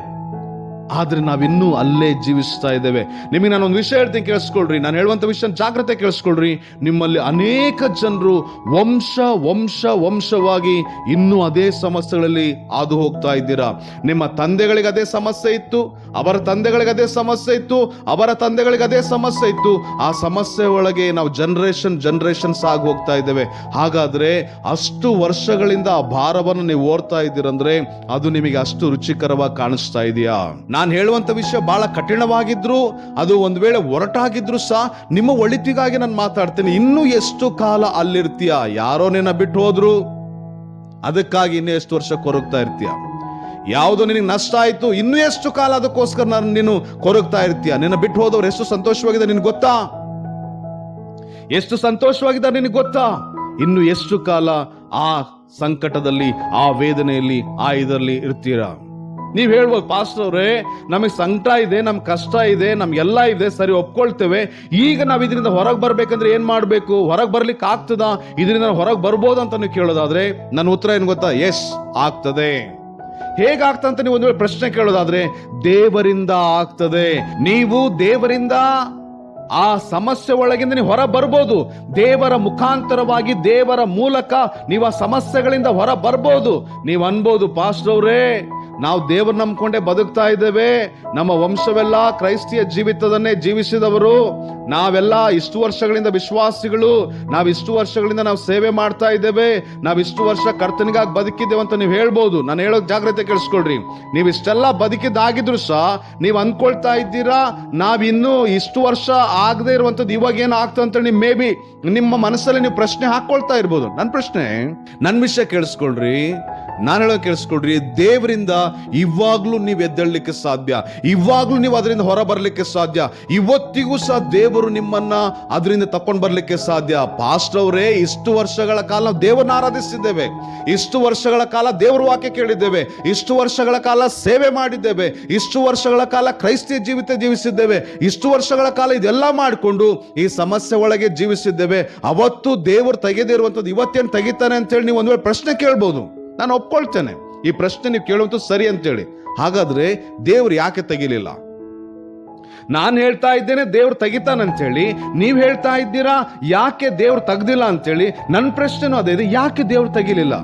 ಆದ್ರೆ ನಾವಿನ್ನೂ ಅಲ್ಲೇ ಜೀವಿಸ್ತಾ ಇದ್ದೇವೆ. ನಿಮಗೆ ನಾನು ಒಂದು ವಿಷಯ ಹೇಳ್ತೀನಿ, ಕೇಳಿಸ್ಕೊಳ್ರಿ. ನಾನು ಹೇಳುವಂಥ ವಿಷಯ ಜಾಗ್ರತೆ ಕೇಳಿಸ್ಕೊಳ್ರಿ. ನಿಮ್ಮಲ್ಲಿ ಅನೇಕ ಜನರು ವಂಶ ವಂಶ, ವಂಶವಾಗಿ ಇನ್ನೂ ಅದೇ ಸಮಸ್ಯೆಗಳಲ್ಲಿ ಹಾದು ಹೋಗ್ತಾ ಇದ್ದೀರಾ? ನಿಮ್ಮ ತಂದೆಗಳಿಗೆ ಅದೇ ಸಮಸ್ಯೆ ಇತ್ತು, ಅವರ ತಂದೆಗಳಿಗೆ ಅದೇ ಸಮಸ್ಯೆ ಇತ್ತು, ಅವರ ತಂದೆಗಳಿಗೆ ಅದೇ ಸಮಸ್ಯೆ ಇತ್ತು. ಆ ಸಮಸ್ಯೆ ಒಳಗೆ ನಾವು ಜನರೇಷನ್ ಜನರೇಷನ್ಸ್ ಆಗಿ ಹೋಗ್ತಾ ಇದ್ದೇವೆ. ಹಾಗಾದರೆ ಅಷ್ಟು ವರ್ಷಗಳಿಂದ ಆ ಭಾರವನ್ನು ನೀವು ಓಡ್ತಾ ಇದ್ದೀರಂದ್ರೆ ಅದು ನಿಮಗೆ ಅಷ್ಟು ರುಚಿಕರವಾಗಿ ಕಾಣಿಸ್ತಾ ಇದೆಯಾ? ನಾನು ಹೇಳುವಂಥ ವಿಷಯ ಭಾಳ ಕಠಿಣವಾಗಿದ್ದರೂ ಅದು ಒಂದು ವೇಳೆ ಒರಟಾಗಿದ್ರು ಸಹ ನಿಮ್ಮ ಒಳಿತಿಗಾಗಿ ನಾನು ಮಾತಾಡ್ತೀನಿ. ಇನ್ನೂ ಎಷ್ಟು ಕಾಲ ಅಲ್ಲಿರ್ತೀಯ? ಯಾರೋ ನಿನ್ನ ಬಿಟ್ಟು ಹೋದ್ರು. ಅದಕ್ಕಾಗಿ ಇನ್ನೂ ಎಷ್ಟು ವರ್ಷ ಕೊರಗ್ತಾ ಇರ್ತೀಯ? ಯಾವುದು ನಿನಗೆ ನಷ್ಟ ಆಯಿತು, ಇನ್ನೂ ಎಷ್ಟು ಕಾಲ ಅದಕ್ಕೋಸ್ಕರ ನಾನು ನೀನು ಕೊರಗ್ತಾ ಇರ್ತೀಯ? ನಿನ್ನ ಬಿಟ್ಟು ಹೋದವ್ರು ಎಷ್ಟು ಸಂತೋಷವಾಗಿದೆ ನಿನಗೆ ಗೊತ್ತಾ? ಎಷ್ಟು ಸಂತೋಷವಾಗಿದೆ ನಿನಗೆ ಗೊತ್ತಾ? ಇನ್ನು ಎಷ್ಟು ಕಾಲ ಆ ಸಂಕಟದಲ್ಲಿ, ಆ ವೇದನೆಯಲ್ಲಿ, ಆ ಇದರಲ್ಲಿ ಇರ್ತೀರಾ? ನೀವ್ ಹೇಳ್ಬೋದು ಅವರೇ, ನಮಗೆ ಸಂಕಟ ಇದೆ ನಮ್ಗೆ ಕಷ್ಟ ಇದೆ ನಮ್ಗೆಲ್ಲ ಇದೆ, ಸರಿ ಒಪ್ಕೊಳ್ತೇವೆ. ಈಗ ನಾವು ಇದರಿಂದ ಹೊರಗೆ ಬರಬೇಕಂದ್ರೆ ಏನು ಮಾಡಬೇಕು? ಹೊರಗೆ ಬರ್ಲಿಕ್ಕೆ ಆಗ್ತದಾ? ಇದರಿಂದ ಹೊರಗೆ ಬರ್ಬೋದು ಅಂತ ನೀವು ಕೇಳೋದಾದ್ರೆ, ನನ್ನ ಉತ್ತರ ಏನು ಗೊತ್ತಾ? ಎಸ್ ಆಗ್ತದೆ. ಹೇಗಾಗ್ತಂತ ನೀವು ಒಂದು ವೇಳೆ ಪ್ರಶ್ನೆ ಕೇಳೋದಾದ್ರೆ, ದೇವರಿಂದ ಆಗ್ತದೆ. ನೀವು ದೇವರಿಂದ ಆ ಸಮಸ್ಯೆ ಒಳಗಿಂದ ನೀವು ಹೊರ ಬರ್ಬೋದು ದೇವರ ಮುಖಾಂತರವಾಗಿ, ದೇವರ ಮೂಲಕ ನೀವು ಆ ಸಮಸ್ಯೆಗಳಿಂದ ಹೊರ ಬರ್ಬೋದು ನೀವು ಅನ್ಬೋದು ಅವರೇ, ನಾವು ದೇವ್ರ ನಂಬಿಕೊಂಡೇ ಬದುಕ್ತಾ ಇದ್ದೇವೆ. ನಮ್ಮ ವಂಶವೆಲ್ಲ ಕ್ರೈಸ್ತಿಯ ಜೀವಿತದನ್ನೇ ಜೀವಿಸಿದವರು. ನಾವೆಲ್ಲ ಇಷ್ಟು ವರ್ಷಗಳಿಂದ ವಿಶ್ವಾಸಿಗಳು. ನಾವು ಇಷ್ಟು ವರ್ಷಗಳಿಂದ ನಾವು ಸೇವೆ ಮಾಡ್ತಾ ಇದ್ದೇವೆ. ನಾವು ಇಷ್ಟು ವರ್ಷ ಕರ್ತನಿಗಾಗಿ ಬದುಕಿದ್ದೇವೆ ಅಂತ ನೀವು ಹೇಳ್ಬೋದು. ನಾನು ಹೇಳೋದು ಜಾಗ್ರತೆ ಕೇಳಿಸ್ಕೊಳ್ರಿ. ನೀವು ಇಷ್ಟೆಲ್ಲ ಬದುಕಿದ್ದಾಗಿದ್ರು ಸಹ, ನೀವು ಅನ್ಕೊಳ್ತಾ ಇದ್ದೀರಾ? ನಾವಿನ್ನೂ ಇಷ್ಟು ವರ್ಷ ಆಗದೆ ಇರುವಂಥದ್ದು ಇವಾಗ ಏನು ಆಗ್ತದೆ ಅಂತ ನೀವು ಮೇ ಬಿ ನಿಮ್ಮ ಮನಸ್ಸಲ್ಲಿ ನೀವು ಪ್ರಶ್ನೆ ಹಾಕ್ಕೊಳ್ತಾ ಇರ್ಬೋದು. ನನ್ನ ಪ್ರಶ್ನೆ ನನ್ನ ವಿಷಯ ಕೇಳಿಸ್ಕೊಳ್ರಿ. ನಾನು ಹೇಳೋ ಕೇಳಿಸ್ಕೊಡ್ರಿ, ದೇವರಿಂದ ಇವಾಗ್ಲೂ ನೀವು ಎದ್ದೇಳಲಿಕ್ಕೆ ಸಾಧ್ಯ. ಇವಾಗ್ಲೂ ನೀವು ಅದರಿಂದ ಹೊರ ಬರಲಿಕ್ಕೆ ಸಾಧ್ಯ. ಇವತ್ತಿಗೂ ಸಹ ದೇವರು ನಿಮ್ಮನ್ನ ಅದರಿಂದ ತಕೊಂಡು ಬರಲಿಕ್ಕೆ ಸಾಧ್ಯ. ಪಾಸ್ಟ್ ಅವರೇ, ಇಷ್ಟು ವರ್ಷಗಳ ಕಾಲ ದೇವರನ್ನ ಆರಾಧಿಸಿದ್ದೇವೆ. ಇಷ್ಟು ವರ್ಷಗಳ ಕಾಲ ದೇವರ ವಾಕ್ಯ ಕೇಳಿದ್ದೇವೆ. ಇಷ್ಟು ವರ್ಷಗಳ ಕಾಲ ಸೇವೆ ಮಾಡಿದ್ದೇವೆ. ಇಷ್ಟು ವರ್ಷಗಳ ಕಾಲ ಕ್ರೈಸ್ತಿಯ ಜೀವಿತ ಜೀವಿಸಿದ್ದೇವೆ. ಇಷ್ಟು ವರ್ಷಗಳ ಕಾಲ ಇದೆಲ್ಲ ಮಾಡಿಕೊಂಡು ಈ ಸಮಸ್ಯೆ ಒಳಗೆ ಜೀವಿಸಿದ್ದೇವೆ. ಅವತ್ತು ದೇವರು ತೆಗೆದಿರುವಂಥದ್ದು ಇವತ್ತೇನು ತೆಗಿತಾನೆ ಅಂತೇಳಿ ನೀವು ಒಂದು ವೇಳೆ ಪ್ರಶ್ನೆ ಕೇಳ್ಬೋದು. ನಾನು ಒಪ್ಕೊಳ್ತೇನೆ. ಈ ಪ್ರಶ್ನೆ ನೀವು ಕೇಳುವಂಥ ಸರಿ ಅಂತೇಳಿ. ಹಾಗಾದ್ರೆ ದೇವ್ರು ಯಾಕೆ ತೆಗಿಲಿಲ್ಲ? ನಾನು ಹೇಳ್ತಾ ಇದ್ದೇನೆ, ದೇವ್ರು ತೆಗಿತಾನಂತೇಳಿ. ನೀವು ಹೇಳ್ತಾ ಇದ್ದೀರಾ? ಯಾಕೆ ದೇವ್ರು ತೆಗ್ದಿಲ್ಲ ಅಂತೇಳಿ. ನನ್ನ ಪ್ರಶ್ನೆನೂ ಅದೇ ಇದೆ. ಯಾಕೆ ದೇವ್ರು ತೆಗಿಲಿಲ್ಲ?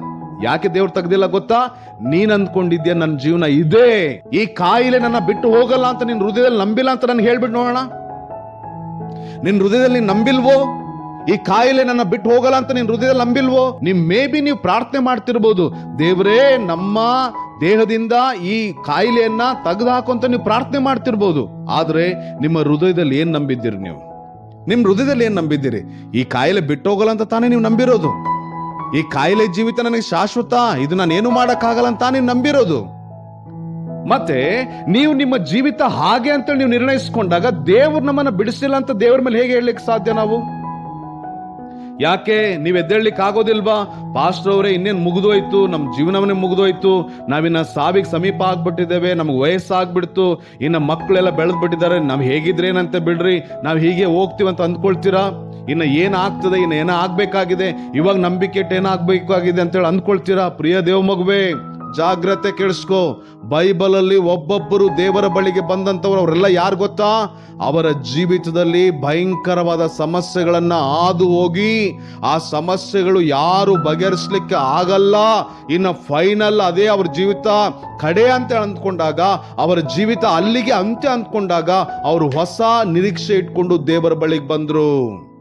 ಯಾಕೆ ದೇವ್ರು ತೆಗ್ದಿಲ್ಲ ಗೊತ್ತಾ? ನೀನ್ ಅಂದ್ಕೊಂಡಿದ್ಯಾ ನನ್ನ ಜೀವನ ಇದೆ. ಈ ಕಾಯಿಲೆ ನನ್ನ ಬಿಟ್ಟು ಹೋಗಲ್ಲ ಅಂತ ನಿನ್ನ ಹೃದಯದಲ್ಲಿ ನಂಬಿಲ್ಲ ಅಂತ ನನ್ಗೆ ಹೇಳ್ಬಿಟ್ಟು ನೋಡೋಣ. ನಿನ್ನ ಹೃದಯದಲ್ಲಿ ನೀನು ನಂಬಿಲ್ವೋ? ಈ ಕಾಯಿಲೆ ನನ್ನ ಬಿಟ್ಟು ಹೋಗಲ್ಲ ಅಂತ ನಿನ್ ಹೃದಯದಲ್ಲಿ ನಂಬಿಲ್ವೋ? ನಿಮ್ ಮೇ ಬಿ ನೀವು ಪ್ರಾರ್ಥನೆ ಮಾಡ್ತಿರ್ಬೋದು. ದೇವರೇ, ನಮ್ಮ ದೇಹದಿಂದ ಈ ಕಾಯಿಲೆಯನ್ನ ತೆಗೆದು ಅಂತ ನೀವು ಪ್ರಾರ್ಥನೆ ಮಾಡ್ತಿರ್ಬೋದು. ಆದ್ರೆ ನಿಮ್ಮ ಹೃದಯದಲ್ಲಿ ಏನ್ ನಂಬಿದ್ದೀರಿ ನೀವು? ನಿಮ್ಮ ಹೃದಯದಲ್ಲಿ ಏನ್ ನಂಬಿದ್ದೀರಿ? ಈ ಕಾಯಿಲೆ ಬಿಟ್ಟು ಹೋಗಲ್ಲ ಅಂತ ತಾನೇ ನೀವು ನಂಬಿರೋದು. ಈ ಕಾಯಿಲೆ ಜೀವಿತ ನನಗೆ ಶಾಶ್ವತ. ಇದು ನಾನು ಏನು ಮಾಡಕ್ಕಾಗಲ್ಲ ಅಂತ ನೀವು ನಂಬಿರೋದು. ಮತ್ತೆ ನೀವು ನಿಮ್ಮ ಜೀವಿತ ಹಾಗೆ ಅಂತ ನೀವು ನಿರ್ಣಯಿಸ್ಕೊಂಡಾಗ ದೇವ್ರು ನಮ್ಮನ್ನ ಬಿಡಿಸಿಲ್ಲ ಅಂತ ದೇವ್ರ ಮೇಲೆ ಹೇಗೆ ಹೇಳಲಿಕ್ಕೆ ಸಾಧ್ಯ ನಾವು? ಯಾಕೆ ನೀವು ಎದ್ದೇಳಲಿಕ್ಕೆ ಆಗೋದಿಲ್ವಾ? ಪಾಸ್ಟರ್ ಅವರೇ, ಇನ್ನೇನು ಮುಗಿದೋಯ್ತು? ನಮ್ಮ ಜೀವನವನ್ನೇ ಮುಗಿದೋಯ್ತು. ನಾವಿನ್ನ ಸಾವಿಗೆ ಸಮೀಪ ಆಗ್ಬಿಟ್ಟಿದ್ದೇವೆ, ನಮ್ಗೆ ವಯಸ್ಸಾಗ್ಬಿಡ್ತು. ಇನ್ನು ಮಕ್ಕಳೆಲ್ಲ ಬೆಳೆದ್ ಬಿಟ್ಟಿದ್ದಾರೆ ನಾವು ಹೇಗಿದ್ರೇನಂತೆ ಬಿಡ್ರಿ? ನಾವು ಹೀಗೆ ಹೋಗ್ತೀವಿ ಅಂತ ಅಂದ್ಕೊಳ್ತೀರಾ? ಇನ್ನು ಏನಾಗ್ತದೆ ಇನ್ನು ಏನೋ ಆಗ್ಬೇಕಾಗಿದೆ? ಇವಾಗ ನಂಬಿಕೆ ಅಂತ ಅಂತೇಳಿ ಅಂದ್ಕೊಳ್ತೀರಾ? ಪ್ರಿಯ ದೇವ ಮಗುವೆ. ಜಾಗ್ರತೆ ಕೇಳಿಸ್ಕೋ. ಬೈಬಲಲ್ಲಿ ಒಬ್ಬೊಬ್ಬರು ದೇವರ ಬಳಿಗೆ ಬಂದಂಥವ್ರು ಅವರೆಲ್ಲ ಯಾರು ಗೊತ್ತಾ? ಅವರ ಜೀವಿತದಲ್ಲಿ ಭಯಂಕರವಾದ ಸಮಸ್ಯೆಗಳನ್ನು ಹಾದು ಹೋಗಿ, ಆ ಸಮಸ್ಯೆಗಳು ಯಾರು ಬಗೆಹರಿಸ್ಲಿಕ್ಕೆ ಆಗಲ್ಲ. ಇನ್ನು ಫೈನಲ್ ಅದೇ ಅವ್ರ ಜೀವಿತ. ಕಡೆ ಅಂತ ಅಂದ್ಕೊಂಡಾಗ, ಅವರ ಜೀವಿತ ಅಲ್ಲಿಗೆ ಅಂತ್ಯ ಅಂದ್ಕೊಂಡಾಗ ಅವರು ಹೊಸ ನಿರೀಕ್ಷೆ ಇಟ್ಕೊಂಡು ದೇವರ ಬಳಿಗೆ ಬಂದರು.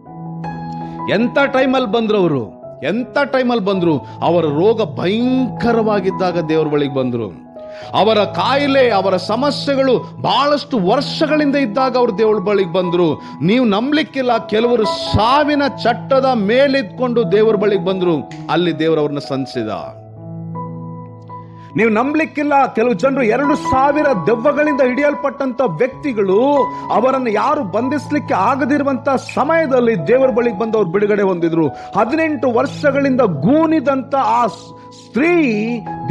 ಎಂತ ಟೈಮಲ್ಲಿ ಬಂದರು ಅವರು? ಎಂತ ಟೈಮಲ್ಲಿ ಬಂದರು ಅವರ ರೋಗ ಭಯಂಕರವಾಗಿದ್ದಾಗ ದೇವರ ಬಳಿಗೆ ಬಂದರು. ಅವರ ಕಾಯಿಲೆ, ಅವರ ಸಮಸ್ಯೆಗಳು ಬಹಳಷ್ಟು ವರ್ಷಗಳಿಂದ ಇದ್ದಾಗ ಅವರು ದೇವರ ಬಳಿಗೆ ಬಂದರು. ನೀವು ನಂಬಲಿಕ್ಕಿಲ್ಲ, ಕೆಲವರು ಸಾವಿನ ಚಟ್ಟದ ಮೇಲಿದ್ಕೊಂಡು ದೇವರ ಬಳಿಗೆ ಬಂದರು. ಅಲ್ಲಿ ದೇವರವ್ರನ್ನ ಸಂಸಿದ. ನೀವು ನಂಬಲಿಕ್ಕಿಲ್ಲ. ಕೆಲವು ಜನರು ಎರಡು ಸಾವಿರ ದೆವ್ವಗಳಿಂದ ಹಿಡಿಯಲ್ಪಟ್ಟಂತ ವ್ಯಕ್ತಿಗಳು ಅವರನ್ನು ಯಾರು ಬಂಧಿಸಲಿಕ್ಕೆ ಆಗದಿರುವಂತ ಸಮಯದಲ್ಲಿ ದೇವರ ಬಳಿಗೆ ಬಂದವರು ಬಿಡುಗಡೆ ಹೊಂದಿದ್ರು. ಹದಿನೆಂಟು ವರ್ಷಗಳಿಂದ ಗೂನಿದಂತ ಆ ಸ್ತ್ರೀ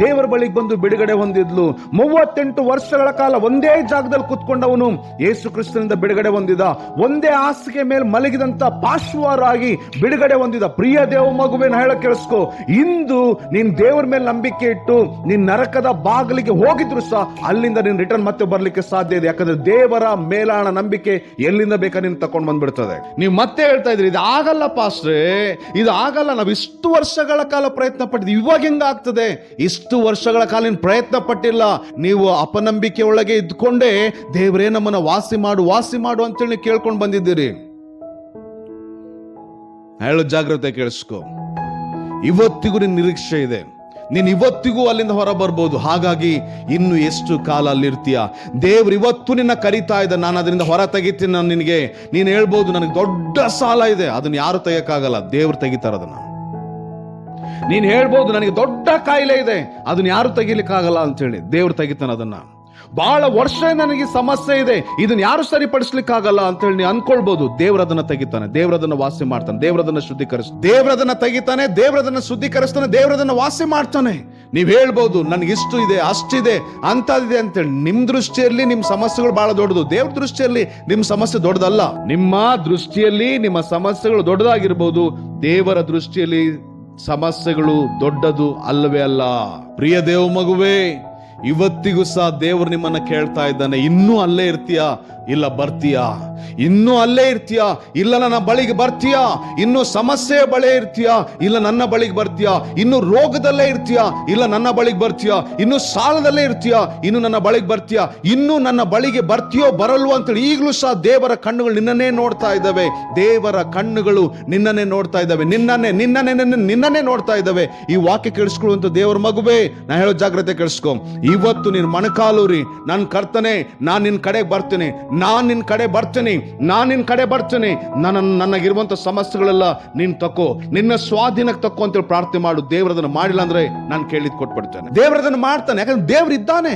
ದೇವರ ಬಳಿಗೆ ಬಂದು ಬಿಡುಗಡೆ ಹೊಂದಿದ್ಲು. ಮೂವತ್ತೆಂಟು ವರ್ಷಗಳ ಕಾಲ ಒಂದೇ ಜಾಗದಲ್ಲಿ ಕುತ್ಕೊಂಡವನು ಯೇಸು ಕ್ರಿಸ್ತನಿಂದ ಬಿಡುಗಡೆ ಹೊಂದಿದ. ಒಂದೇ ಹಾಸಿಗೆ ಮೇಲೆ ಮಲಗಿದಂತ ಪಾಶ್ವರಾಗಿ ಬಿಡುಗಡೆ ಹೊಂದಿದ. ಪ್ರಿಯ ದೇವ ಮಗುವಿನ ಹೇಳ ಕೇಳಿಸ್ಕೊ. ಇಂದು ನಿನ್ ದೇವರ ಮೇಲೆ ನಂಬಿಕೆ ಇಟ್ಟು ನಿನ್ ನರಕದ ಬಾಗಿಲಿಗೆ ಹೋಗಿದ್ರು ಸಹ ಅಲ್ಲಿಂದ ನಿನ್ ರಿಟರ್ನ್ ಮತ್ತೆ ಬರ್ಲಿಕ್ಕೆ ಸಾಧ್ಯ ಇದೆ. ಯಾಕಂದ್ರೆ ದೇವರ ಮೇಲಾಣ ನಂಬಿಕೆ ಎಲ್ಲಿಂದ ಬೇಕಾ ನೀನ್ ತಕೊಂಡ್ ಬಂದ್ಬಿಡ್ತದೆ. ನೀವು ಮತ್ತೆ ಹೇಳ್ತಾ ಇದ್ರಿ ಇದು ಆಗಲ್ಲ ಪಾಸ್ಟ್ರೆ ಇದು ಆಗಲ್ಲ ನಾವು ಇಷ್ಟು ವರ್ಷಗಳ ಕಾಲ ಪ್ರಯತ್ನ ಪಟ್ಟಿದ್ವಿ ಇವಾಗ ಹೆಂಗಾಗ್ತದೆ ಇಷ್ಟು ವರ್ಷಗಳ ಕಾಲಿನ ಪ್ರಯತ್ನ ಪಟ್ಟಿಲ್ಲ ನೀವು ಅಪನಂಬಿಕೆ ಒಳಗೆ ಇದ್ಕೊಂಡೇ ದೇವರೇ ನಮ್ಮನ್ನ ವಾಸಿ ಮಾಡು ವಾಸಿ ಮಾಡು ಅಂತೇಳಿ ಕೇಳ್ಕೊಂಡು ಬಂದಿದ್ದೀರಿ. ಹೇಳು ಜಾಗ್ರತೆ ಕೇಳಿಸ್ಕೊ. ಇವತ್ತಿಗೂ ನಿನ್ ನಿರೀಕ್ಷೆ ಇದೆ. ನೀನ್ ಇವತ್ತಿಗೂ ಅಲ್ಲಿಂದ ಹೊರ ಬರ್ಬೋದು ಹಾಗಾಗಿ ಇನ್ನು ಎಷ್ಟು ಕಾಲ ಅಲ್ಲಿರ್ತೀಯ? ದೇವ್ರು ಇವತ್ತು ನಿನ್ನ ಕರಿತಾ ಇದ್ದ. ನಾನು ಅದರಿಂದ ಹೊರ ತೆಗಿತೀನಿ ನಾನು ನಿನಗೆ. ನೀನು ಹೇಳ್ಬೋದು, ನನಗೆ ದೊಡ್ಡ ಸಾಲ ಇದೆ. ಅದನ್ನ ಯಾರು ತೆಗಿಯೋಕ್ಕಾಗಲ್ಲ. ದೇವ್ರು ತೆಗಿತಾರ ಅದನ್ನ. ನೀನ್ ಹೇಳ್ಬೋದು, ನನಗೆ ದೊಡ್ಡ ಕಾಯಿಲೆ ಇದೆ. ಅದನ್ನ ಯಾರು ತೆಗಿಲಿಕ್ಕಾಗಲ್ಲ ಅಂತೇಳಿ ದೇವ್ರು ತೆಗಿತಾನೆ ಅದನ್ನ. ಬಹಳ ವರ್ಷ ನನಗೆ ಸಮಸ್ಯೆ ಇದೆ. ಇದನ್ನ ಯಾರು ಸರಿಪಡಿಸ್ಲಿಕ್ಕಾಗಲ್ಲ ಅಂತ ಹೇಳಿ ನೀವು ಅನ್ಕೊಳ್ಬಹುದು ದೇವ್ರದನ್ನ ತೆಗಿತಾನೆ. ದೇವ್ರದನ್ನ ವಾಸಿ ಮಾಡ್ತಾನೆ. ದೇವ್ರದನ್ನ ಶುದ್ಧೀಕರಿಸ್ತಾನೆ ದೇವ್ರದನ್ನ ತೆಗಿತಾನೆ. ದೇವ್ರದನ್ನ ಶುದ್ಧೀಕರಿಸ್ತಾನೆ. ದೇವ್ರದನ್ನ ವಾಸಿ ಮಾಡ್ತಾನೆ. ನೀವ್ ಹೇಳ್ಬೋದು, ನನ್ಗೆ ಇಷ್ಟು ಇದೆ, ಅಷ್ಟಿದೆ ಅಂತದಿದೆ ಅಂತೇಳಿ. ನಿಮ್ ದೃಷ್ಟಿಯಲ್ಲಿ ನಿಮ್ ಸಮಸ್ಯೆಗಳು ಬಹಳ ದೊಡ್ಡದು. ದೇವ್ರ ದೃಷ್ಟಿಯಲ್ಲಿ ನಿಮ್ ಸಮಸ್ಯೆ ದೊಡ್ಡದಲ್ಲ. ನಿಮ್ಮ ದೃಷ್ಟಿಯಲ್ಲಿ ನಿಮ್ಮ ಸಮಸ್ಯೆಗಳು ದೊಡ್ಡದಾಗಿರ್ಬೋದು. ದೇವರ ದೃಷ್ಟಿಯಲ್ಲಿ ಸಮಸ್ಯೆಗಳು ದೊಡ್ಡದು ಅಲ್ಲವೇ ಅಲ್ಲ. ಪ್ರಿಯ ದೇವ ಮಗುವೇ, ಇವತ್ತಿಗೂ ಸಹ ದೇವರು ನಿಮ್ಮನ್ನ ಕೇಳ್ತಾ ಇದ್ದಾನೆ. ಇನ್ನೂ ಅಲ್ಲೇ ಇರ್ತೀಯಾ? ಇಲ್ಲ ಬರ್ತೀಯಾ? ಇನ್ನೂ ಅಲ್ಲೇ ಇರ್ತೀಯಾ? ಇಲ್ಲ ನನ್ನ ಬಳಿಗೆ ಬರ್ತೀಯಾ? ಇನ್ನು ಸಮಸ್ಯೆ ಬಳಿ ಇರ್ತೀಯಾ? ಇಲ್ಲ ನನ್ನ ಬಳಿಗೆ ಬರ್ತೀಯಾ? ಇನ್ನು ರೋಗದಲ್ಲೇ ಇರ್ತೀಯಾ? ಇಲ್ಲ ನನ್ನ ಬಳಿಗೆ ಬರ್ತೀಯಾ? ಇನ್ನು ಸಾಲದಲ್ಲೇ ಇರ್ತೀಯ? ಇನ್ನು ನನ್ನ ಬಳಿಗೆ ಬರ್ತೀಯಾ? ಇನ್ನು ನನ್ನ ಬಳಿಗೆ ಬರ್ತೀಯೋ ಬರಲ್ವೋ ಅಂತೇಳಿ ಈಗಲೂ ಸಹ ದೇವರ ಕಣ್ಣುಗಳು ನಿನ್ನನ್ನೇ ನೋಡ್ತಾ ಇದ್ದಾವೆ. ದೇವರ ಕಣ್ಣುಗಳು ನಿನ್ನನ್ನೇ ನೋಡ್ತಾ ಇದ್ದಾವೆ. ನಿನ್ನನ್ನೇ ನಿನ್ನನ್ನೇ, ನಿನ್ನ- ನಿನ್ನನ್ನೇ ನೋಡ್ತಾ ಇದ್ದಾವೆ. ಈ ವಾಕ್ಯ ಕೇಳಿಸ್ಕೊಳ್ಳುವಂತ ದೇವರ ಮಗುವೆ, ನಾ ಹೇಳೋ ಜಾಗ್ರತೆ ಕೇಳಿಸ್ಕೊ. ಇವತ್ತು ನೀನು ರೀ ನನ್ನ ಕರ್ತನೆ, ನಾನು ನಿನ್ನ ಕಡೆಗೆ ಬರ್ತೀನಿ. ನಾನು ನಿನ್ನ ಕಡೆ ಬರ್ತೀನಿ, ನಾನು ನಿನ್ನ ಕಡೆ ಬರ್ತೀನಿ. ನನ್ನ ನನಗಿರುವಂಥ ಸಮಸ್ಯೆಗಳೆಲ್ಲ ನೀನು ತಕೋ, ನಿನ್ನ ಸ್ವಾಧೀನಕ್ಕೆ ತಕ್ಕೋ ಅಂತೇಳಿ ಪ್ರಾರ್ಥನೆ ಮಾಡು. ದೇವರದನ್ನು ಮಾಡಿಲ್ಲ ಅಂದರೆ ನಾನು ಕೇಳಿದ್ ಕೊಟ್ಬಿಡ್ತೇನೆ. ದೇವರದನ್ನು ಮಾಡ್ತಾನೆ, ಯಾಕಂದ್ರೆ ದೇವ್ರು ಇದ್ದಾನೆ.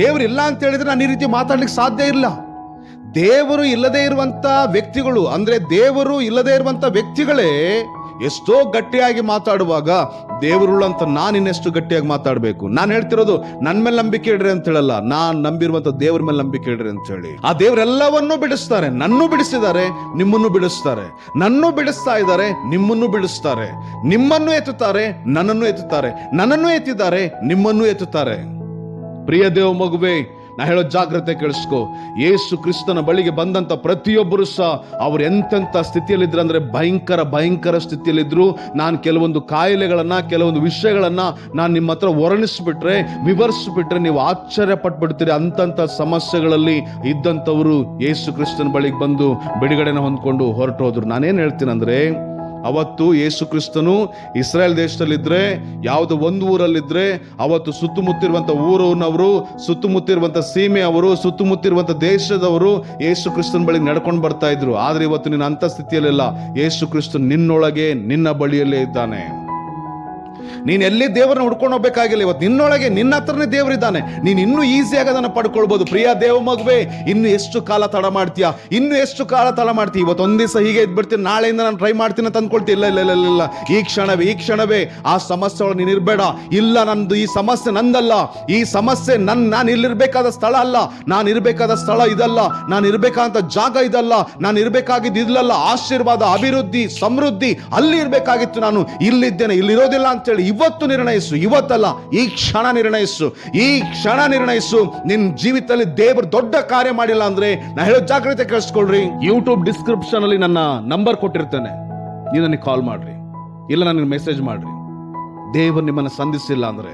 ದೇವ್ರು ಇಲ್ಲ ಅಂತ ಹೇಳಿದ್ರೆ ನಾನು ಈ ರೀತಿ ಮಾತಾಡ್ಲಿಕ್ಕೆ ಸಾಧ್ಯ ಇಲ್ಲ. ದೇವರು ಇಲ್ಲದೆ ಇರುವಂಥ ವ್ಯಕ್ತಿಗಳು, ಅಂದರೆ ದೇವರು ಇಲ್ಲದೆ ಇರುವಂಥ ವ್ಯಕ್ತಿಗಳೇ ಎಷ್ಟೋ ಗಟ್ಟಿಯಾಗಿ ಮಾತಾಡುವಾಗ ದೇವರುಳ್ಳಂತ ನಾನು ಇನ್ನೆಷ್ಟು ಗಟ್ಟಿಯಾಗಿ ಮಾತಾಡಬೇಕು? ನಾನು ಹೇಳ್ತಿರೋದು ನನ್ನ ಮೇಲೆ ನಂಬಿಕೆ ಇಡ್ರಿ ಅಂತ ಹೇಳಲ್ಲ. ನಾನು ನಂಬಿರುವಂತ ದೇವ್ರ ಮೇಲೆ ನಂಬಿಕೆ ಇಡ್ರಿ ಅಂತ ಹೇಳಿ. ಆ ದೇವರೆಲ್ಲವನ್ನೂ ಬಿಡಿಸ್ತಾರೆ. ನನ್ನೂ ಬಿಡಿಸಿದ್ದಾರೆ, ನಿಮ್ಮನ್ನು ಬಿಡಿಸ್ತಾರೆ. ನನ್ನೂ ಬಿಡಿಸ್ತಾ ಇದ್ದಾರೆ, ನಿಮ್ಮನ್ನು ಬಿಡಿಸ್ತಾರೆ. ನಿಮ್ಮನ್ನು ಎತ್ತುತ್ತಾರೆ, ನನ್ನನ್ನು ಎತ್ತುತ್ತಾರೆ. ನನ್ನನ್ನು ಎತ್ತಿದ್ದಾರೆ, ನಿಮ್ಮನ್ನು ಎತ್ತುತ್ತಾರೆ. ಪ್ರಿಯ ದೇವ ಮಗುವೆ ನಾ ಹೇಳೋ ಜಾಗ್ರತೆ ಕೇಳಿಸ್ಕೊ. ಯೇಸು ಕ್ರಿಸ್ತನ ಬಳಿಗೆ ಬಂದಂತ ಪ್ರತಿಯೊಬ್ಬರು ಸಹ ಅವ್ರು ಎಂತೆಂಥ ಸ್ಥಿತಿಯಲ್ಲಿದ್ರು ಅಂದ್ರೆ ಭಯಂಕರ ಭಯಂಕರ ಸ್ಥಿತಿಯಲ್ಲಿದ್ರು. ನಾನು ಕೆಲವೊಂದು ಕಾಯಿಲೆಗಳನ್ನ, ಕೆಲವೊಂದು ವಿಷಯಗಳನ್ನ ನಾನು ನಿಮ್ಮ ಹತ್ರ ವರ್ಣಿಸ್ಬಿಟ್ರೆ, ವಿವರಿಸ್ಬಿಟ್ರೆ ನೀವು ಆಶ್ಚರ್ಯ ಪಟ್ಬಿಡ್ತೀರಿ ಅಂತಂತ ಸಮಸ್ಯೆಗಳಲ್ಲಿ ಇದ್ದಂಥವರು ಯೇಸು ಕ್ರಿಸ್ತನ ಬಳಿಗೆ ಬಂದು ಬಿಡುಗಡೆನ ಹೊಂದ್ಕೊಂಡು ಹೊರಟೋದ್ರು. ನಾನೇನು ಹೇಳ್ತೀನಂದ್ರೆ ಅವತ್ತು ಯೇಸು ಕ್ರಿಸ್ತನು ಇಸ್ರಾಯೇಲ್ ದೇಶದಲ್ಲಿದ್ದರೆ ಯಾವುದು ಒಂದು ಊರಲ್ಲಿದ್ದರೆ ಅವತ್ತು ಸುತ್ತಮುತ್ತಿರುವಂತ ಊರವನವರು ಸುತ್ತಮುತ್ತಿರುವಂತ ಸೀಮೆ ಅವರು ಸುತ್ತಮುತ್ತಿರುವಂತ ದೇಶದವರು ಯೇಸು ಕ್ರಿಸ್ತನ ಬಳಿ ನಡ್ಕೊಂಡು ಬರ್ತಾ ಇದ್ರು. ಆದರೆ ಇವತ್ತು ನಿನ್ನ ಅಂತ ಸ್ಥಿತಿಯಲ್ಲಿಲ್ಲ ಯೇಸು ಕ್ರಿಸ್ತನ್ ನಿನ್ನೊಳಗೆ, ನಿನ್ನ ಬಳಿಯಲ್ಲೇ ಇದ್ದಾನೆ. ನೀನ್ ಎಲ್ಲಿ ದೇವರನ್ನ ಹುಡ್ಕೊಂಡು ಹೋಗ್ಬೇಕಾಗಿಲ್ಲ ಇವತ್ತು? ನಿನ್ನೊಳಗೆ ನಿನ್ನ ಹತ್ರನೇ ದೇವರಿದ್ದಾನೆ. ನೀನು ಇನ್ನೂ ಈಸಿಯಾಗಿ ಅದನ್ನು ಪಡ್ಕೊಳ್ಬೋದು. ಪ್ರಿಯ ದೇವ ಮಗುವೆ ಇನ್ನು ಎಷ್ಟು ಕಾಲ ತಡ ಮಾಡ್ತೀಯಾ? ಇನ್ನು ಎಷ್ಟು ಕಾಲ ತಡ ಮಾಡ್ತೀಯ? ಇವತ್ತು ಹೀಗೆ ದಿವಸ ಹೀಗೆ ಇದ್ಬಿಡ್ತೀನಿ. ನಾಳೆಯಿಂದ ನಾನು ಟ್ರೈ ಮಾಡ್ತೀನಿ ಅಂತ ಅಂದ್ಕೊಳ್ತೀನಿ ಇಲ್ಲ ಇಲ್ಲ ಇಲ್ಲ ಇಲ್ಲ, ಈ ಕ್ಷಣವೇ ಈ ಕ್ಷಣವೇ. ಆ ಸಮಸ್ಯೆ ಒಳಗೆ ನೀನು ಇಲ್ಲ ನಂದು ಈ ಸಮಸ್ಯೆ ನಂದಲ್ಲ. ಈ ಸಮಸ್ಯೆ ನನ್ನ ನಾನು ಇಲ್ಲಿರಬೇಕಾದ ಸ್ಥಳ ಅಲ್ಲ. ನಾನು ಇರಬೇಕಾದ ಸ್ಥಳ ಇದಲ್ಲ. ನಾನು ಇರಬೇಕಾದಂಥ ಜಾಗ ಇದಲ್ಲ. ನಾನು ಇರಬೇಕಾಗಿದ್ದು ಇಲ್ಲಲ್ಲ ಆಶೀರ್ವಾದ ಅಭಿವೃದ್ಧಿ ಸಮೃದ್ಧಿ ಅಲ್ಲಿ ಇರಬೇಕಾಗಿತ್ತು ನಾನು. ಇಲ್ಲಿದ್ದೇನೆ ಇಲ್ಲಿರೋದಿಲ್ಲ ಅಂತೇಳಿ. ಇವತ್ತು ನಿರ್ಣಯಿಸು, ಇವತ್ತಲ್ಲ, ಈ ಕ್ಷಣ ನಿರ್ಣಯಿಸು, ಈ ಕ್ಷಣ ನಿರ್ಣಯಿಸು. ನಿನ್ ಜೀವಿತದಲ್ಲಿ ದೇವರು ದೊಡ್ಡ ಕಾರ್ಯ ಮಾಡಿಲ್ಲ ಅಂದ್ರೆ ನಾ ಹೇಳೋ ಜಾಗ್ರತೆ ಕಳಿಸ್ಕೊಳ್ರಿ. ಯೂಟ್ಯೂಬ್ ಡಿಸ್ಕ್ರಿಪ್ಷನ್ ಅಲ್ಲಿ ನನ್ನ ನಂಬರ್ ಕೊಟ್ಟಿರ್ತೇನೆ. ನೀವು ನನಗೆ ಕಾಲ್ ಮಾಡ್ರಿ. ಇಲ್ಲ ನನಗೆ ಮೆಸೇಜ್ ಮಾಡ್ರಿ. ದೇವರು ನಿಮ್ಮನ್ನು ಸಂಧಿಸಿಲ್ಲ ಅಂದ್ರೆ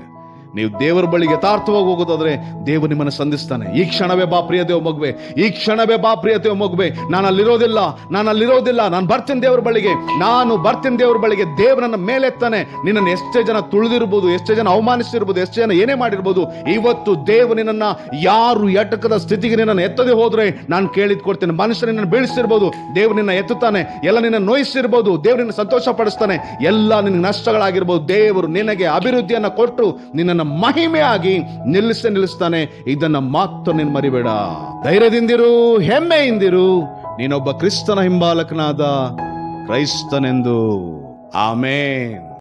ನೀವು ದೇವರ ಬಳಿಗೆ ಯಥಾರ್ಥವಾಗಿ ಹೋಗೋದಾದ್ರೆ ದೇವರು ನಿಮ್ಮನ್ನು ಸಂಧಿಸ್ತಾನೆ. ಈ ಕ್ಷಣವೇ ಬಾ ಪ್ರಿಯ ದೇವ ಮಗುವೆ. ಈ ಕ್ಷಣವೇ ಬಾ ಪ್ರಿಯ ದೇವ ಮಗುವೆ. ನಾನು ಅಲ್ಲಿರೋದಿಲ್ಲ ನಾನು ಅಲ್ಲಿರೋದಿಲ್ಲ, ನಾನು ಬರ್ತೀನಿ ದೇವರ ಬಳಿಗೆ. ನಾನು ಬರ್ತೀನಿ ದೇವರ ಬಳಿಗೆ. ದೇವರನ್ನ ಮೇಲೆತ್ತಾನೆ ನಿನ್ನನ್ನು ಎಷ್ಟೇ ಜನ ತುಳಿದಿರ್ಬೋದು, ಎಷ್ಟೇ ಜನ ಅವಮಾನಿಸಿರ್ಬೋದು, ಎಷ್ಟೇ ಜನ ಏನೇ ಮಾಡಿರ್ಬೋದು, ಇವತ್ತು ದೇವ ನಿನ್ನನ್ನ ಯಾರು ಎಟಕದ ಸ್ಥಿತಿಗೆ ನಿನ್ನನ್ನು ಎತ್ತದೆ ಹೋದ್ರೆ ನಾನು ಕೇಳಿದ್ ಕೊಡ್ತೇನೆ. ಮನುಷ್ಯ ನಿನ್ನನ್ನು ಬೀಳಿಸಿರ್ಬೋದು ದೇವ್ ನಿನ್ನ ಎತ್ತುತ್ತಾನೆ. ಎಲ್ಲ ನಿನ್ನ ನೋಯಿಸಿರ್ಬೋದು ದೇವ್ರ ನಿನ್ನ ಸಂತೋಷ ಪಡಿಸ್ತಾನೆ ಎಲ್ಲ ನಿನ್ನ ನಷ್ಟಗಳಾಗಿರ್ಬೋದು, ದೇವರು ನಿನಗೆ ಅಭಿವೃದ್ಧಿಯನ್ನು ಕೊಟ್ಟು ನಿನ್ನನ್ನು ಮಹಿಮೆಯಾಗಿ ನಿಲ್ಲಿಸಿ ನಿಲ್ಲಿಸ್ತಾನೆ. ಇದನ್ನ ಮಾತ್ರ ನೀನು ಮರಿಬೇಡ. ಧೈರ್ಯದಿಂದಿರು ಹೆಮ್ಮೆಯಿಂದಿರು ನೀನೊಬ್ಬ ಕ್ರಿಸ್ತನ ಹಿಂಬಾಲಕನಾದ ಕ್ರೈಸ್ತನೆಂದು. ಆಮೇನ್.